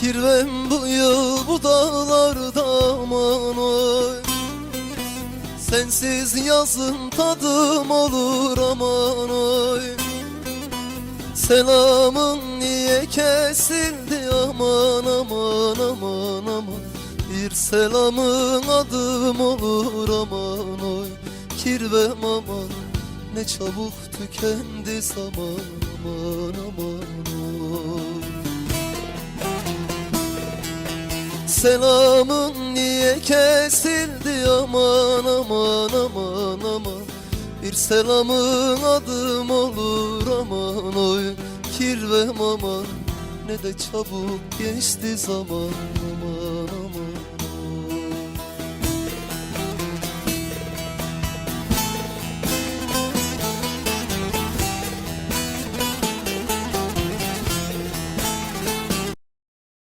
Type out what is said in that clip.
Kirvem bu yıl bu dağlarda aman oy. Sensiz yazın tadım olur aman oy. Selamın niye kesildi aman aman aman aman. Bir selamın adım olur aman oy. Kirvem aman ne çabuk tükendi zaman aman aman Selamın niye kesildi? Aman aman aman aman. Bir selamın adım olur aman. Oy Kirvem aman. Ne de çabuk geçti zaman aman